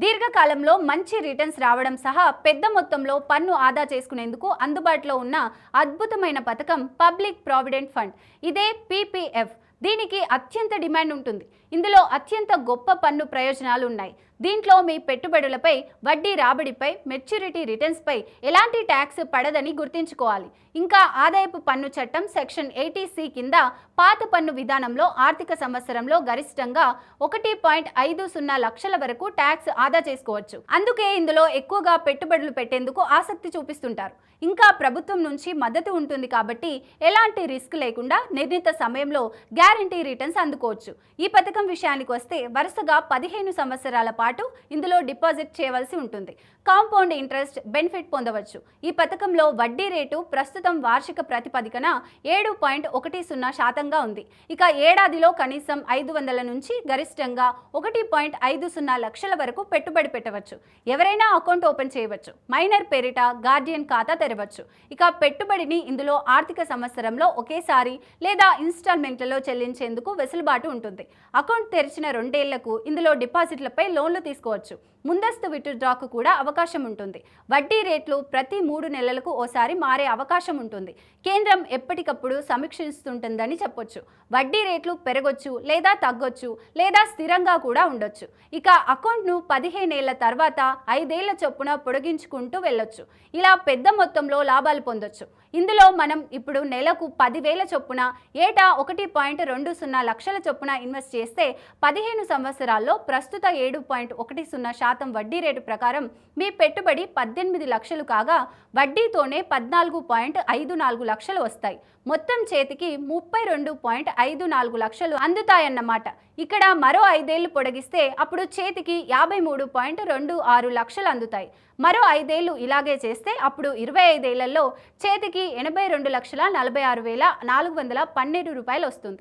దీర్ఘకాలంలో మంచి రిటర్న్స్ రావడం సహా పెద్ద మొత్తంలో పన్ను ఆదా చేసుకునేందుకు అందుబాటులో ఉన్న అద్భుతమైన పథకం పబ్లిక్ ప్రావిడెంట్ ఫండ్. ఇదే పీపీఎఫ్. దీనికి అత్యంత డిమాండ్ ఉంటుంది. ఇందులో అత్యంత గొప్ప పన్ను ప్రయోజనాలు ఉన్నాయి దీంట్లో మీ పెట్టుబడులపై వడ్డీ రాబడిపై మెచ్యూరిటీ రిటర్న్స్పై ఎలాంటి ట్యాక్స్ పడదని గుర్తుంచుకోవాలి. ఇంకా ఆదాయపు పన్ను చట్టం సెక్షన్ ఎయిటీసీ కింద పాత పన్ను విధానంలో ఆర్థిక సంవత్సరంలో గరిష్టంగా ఒకటి పాయింట్ ఐదు సున్నా లక్షల వరకు ట్యాక్స్ ఆదా చేసుకోవచ్చు. అందుకే ఇందులో ఎక్కువగా పెట్టుబడులు పెట్టేందుకు ఆసక్తి చూపిస్తుంటారు. ఇంకా ప్రభుత్వం నుంచి మద్దతు ఉంటుంది కాబట్టి ఎలాంటి రిస్క్ లేకుండా నిర్ణీత సమయంలో గ్యారంటీ రిటర్న్స్ అందుకోవచ్చు. ఈ పథకం విషయానికి వస్తే వరుసగా పదిహేను సంవత్సరాల పాటు ఇందులో డిపాజిట్ చేయవలసి ఉంటుంది. కాంపౌండ్ ఇంట్రెస్ట్ బెనిఫిట్ పొందవచ్చు. ఈ పథకంలో వడ్డీ రేటు ప్రస్తుతం వార్షిక ప్రతిపదికన ఏడు పాయింట్ ఒకటి సున్నా శాతంగా ఉంది. ఇక ఏడాదిలో కనీసం ఐదు వందల నుంచి గరిష్టంగా ఒకటి పాయింట్ ఐదు సున్నా లక్షల వరకు పెట్టుబడి పెట్టవచ్చు. ఎవరైనా అకౌంట్ ఓపెన్ చేయవచ్చు. మైనర్ పేరిట గార్డియన్ ఖాతా తెరవచ్చు. ఇక పెట్టుబడిని ఇందులో ఆర్థిక సంవత్సరంలో ఒకేసారి లేదా ఇన్స్టాల్మెంట్లలో చెల్లించేందుకు వెసులుబాటు ఉంటుంది. అకౌంట్ అకౌంట్ తెరిచిన రెండేళ్ళకు ఇందులో డిపాజిట్లపై లోన్లు తీసుకోవచ్చు. ముందస్తు విత్డ్రాకు కూడా అవకాశం ఉంటుంది. వడ్డీ రేట్లు ప్రతి మూడు నెలలకు ఓసారి మారే అవకాశం ఉంటుంది. కేంద్రం ఎప్పటికప్పుడు సమీక్షిస్తుంటుందని చెప్పొచ్చు. వడ్డీ రేట్లు పెరగొచ్చు లేదా తగ్గొచ్చు లేదా స్థిరంగా కూడా ఉండొచ్చు. ఇక అకౌంట్ను పదిహేనేళ్ళ తర్వాత ఐదేళ్ళ చొప్పున పొడిగించుకుంటూ వెళ్ళొచ్చు. ఇలా పెద్ద మొత్తంలో లాభాలు పొందొచ్చు. ఇందులో మనం ఇప్పుడు నెలకు పదివేల చొప్పున ఏటా ఒకటి పాయింట్ రెండు సున్నా లక్షల చొప్పున ఇన్వెస్ట్ చేస్తే పదిహేను సంవత్సరాల్లో ప్రస్తుత ఏడు పాయింట్ ఒకటి సున్నా శాతం వడ్డీ రేటు ప్రకారం మీ పెట్టుబడి పద్దెనిమిది లక్షలు కాగా వడ్డీతోనే పద్నాలుగు పాయింట్ ఐదు నాలుగు లక్షలు వస్తాయి. మొత్తం చేతికి ముప్పై రెండు పాయింట్ ఐదు నాలుగు లక్షలు అందుతాయన్నమాట. ఇక్కడ మరో ఐదేళ్ళు పొడిగిస్తే అప్పుడు చేతికి యాభై మూడు పాయింట్ రెండు ఆరు లక్షలు అందుతాయి. మరో ఐదేళ్ళు ఇలాగే చేస్తే అప్పుడు ఇరవై ఐదేళ్ళలో చేతికి ఎనభై రెండు లక్షల నలభై ఆరు వేల నాలుగు వందల పన్నెండు రూపాయలు వస్తుంది.